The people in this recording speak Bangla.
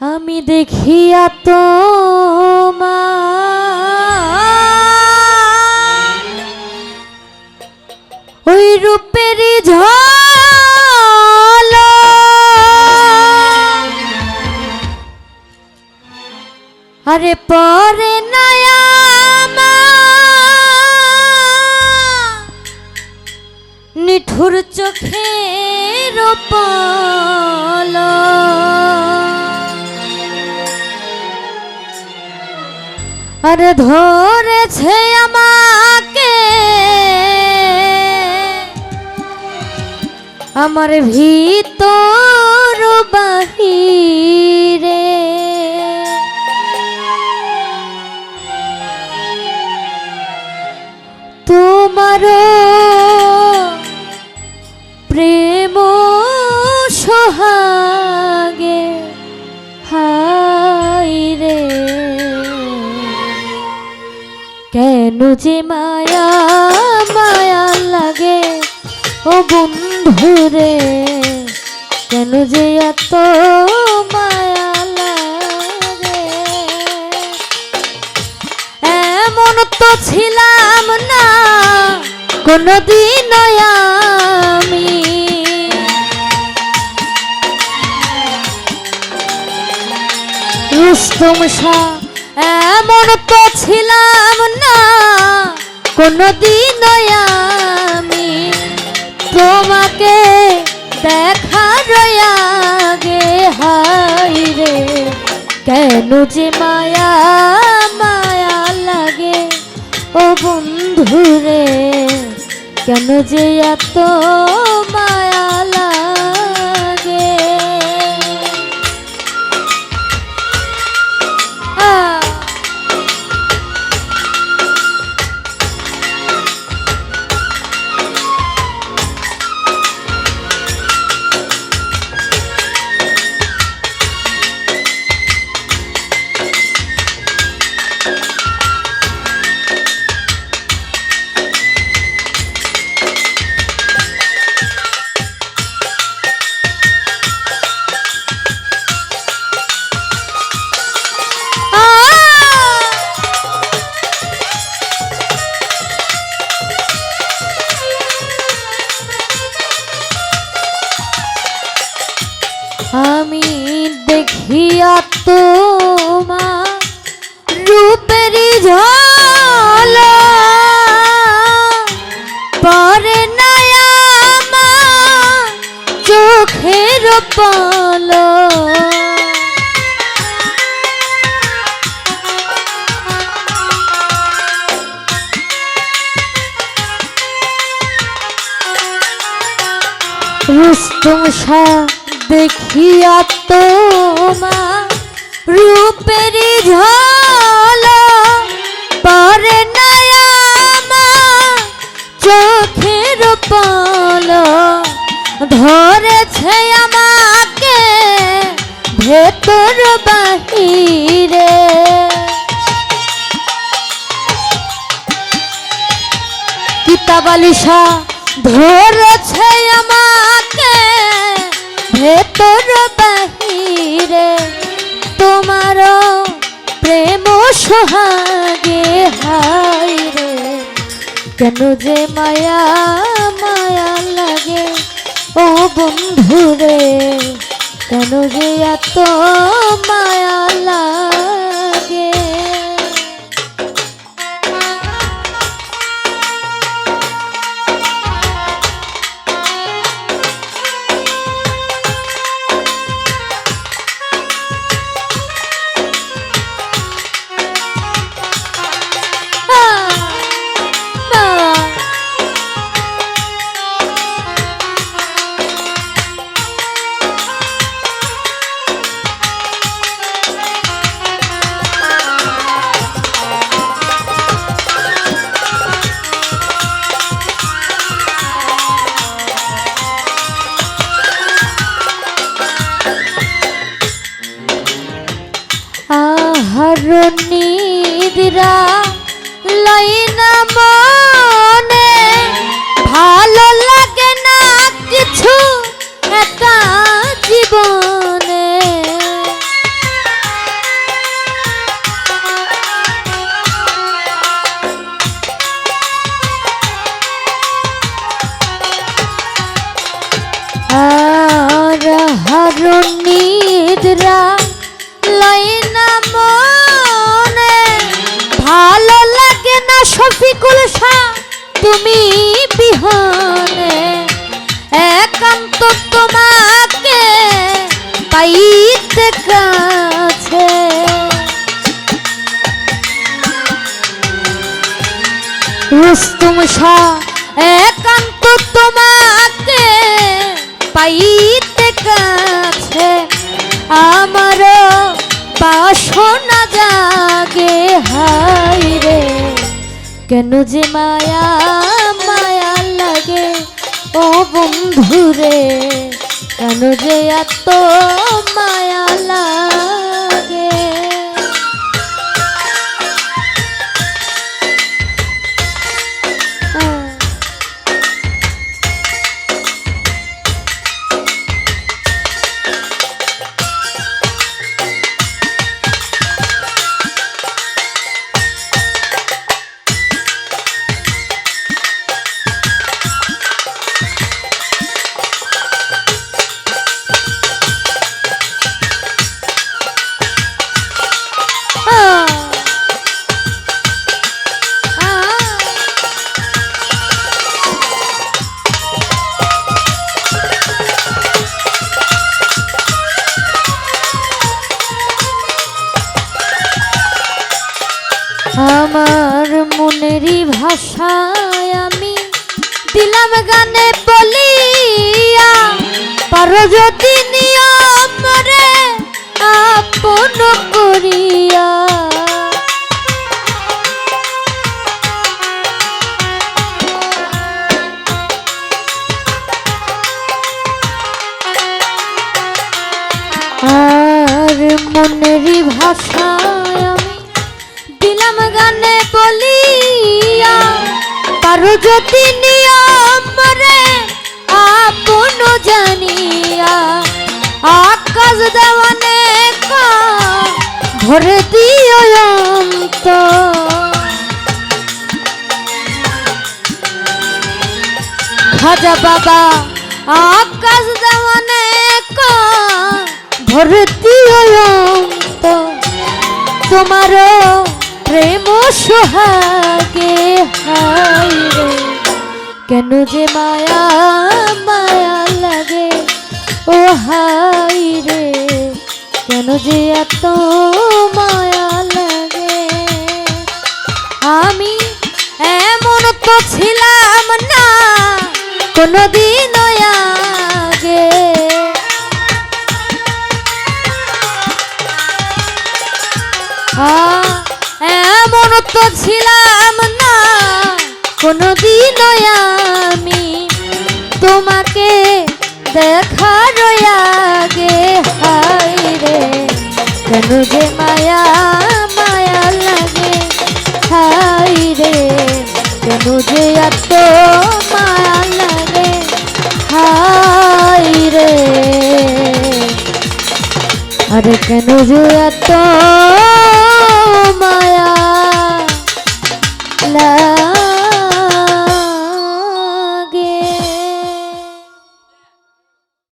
আমি দেখিয়া তো ওই রূপেরই ঝল আরে পরে নয়ামা নিঠুর চোখের আরে ধরেছে আমাকে। আমার ভিতর বাহিরে। তোমার যে মায়া মায়া লাগে। ও বন্ধু রে কেন যে এত মায়া লাগে? এমন তো ছিলাম না কোনদিন আমি। রুস্তম শাহ এমন তো ছিলাম না। কোনদিন আমি তোমাকে দেখার আগে হাই রে, কেন যে মায়া মায়া লাগে? ও বন্ধু রে, কেন যে এত পল রুস্তম শাহ দেখিয়া তোমা রূপেরই ঝল পরে নয়ামা চোখের পল ধরেছে কিতাবালিশা ধরেছে আমাকে ভেতর বাহিরে। তোমার প্রেম সোহাগে হাই রে। কেন যে মায়া মায়া লাগে? ও বন্ধু রে কেন যে এত আহার নিদ্রা লাইনা মনে রুস্তুম শাহ একান্ত তোমাকে পাইতে কাছে। আমার বাসনা জাগে হাই রে। কেন যে মায়া মায়া লাগে? ও বন্ধু রে কেন যে এত মায়া লাগে? ভাষায় আমি দিলাম গানে বলিয়া পারো যদি নিয়ম রে আপন করিয়া। আর মনেরই ভাষায় পারো যদি নিয়ম রে আপন জানিয়া আকাশ দেওয়ানে ভরে দিও অন্ত খাজা বাবা, আকাশ দেওয়ানে ভরে দিও অন্ত তোমার প্রেম সোহাগে হাই রে। কেন যে মায়া মায়া লাগে, ও হাই রে। কেন যে এত মায়া লাগে। আমি এমন তো ছিলাম না কোনদিন তো ছিলাম না। কোনদিন আমি তোমাকে দেখার আগে হাই রে, কেন যে মায়া মায়া লাগে হাই রে, কেন যে এত মায়া লাগে হাই রে। আরে কেন যে এত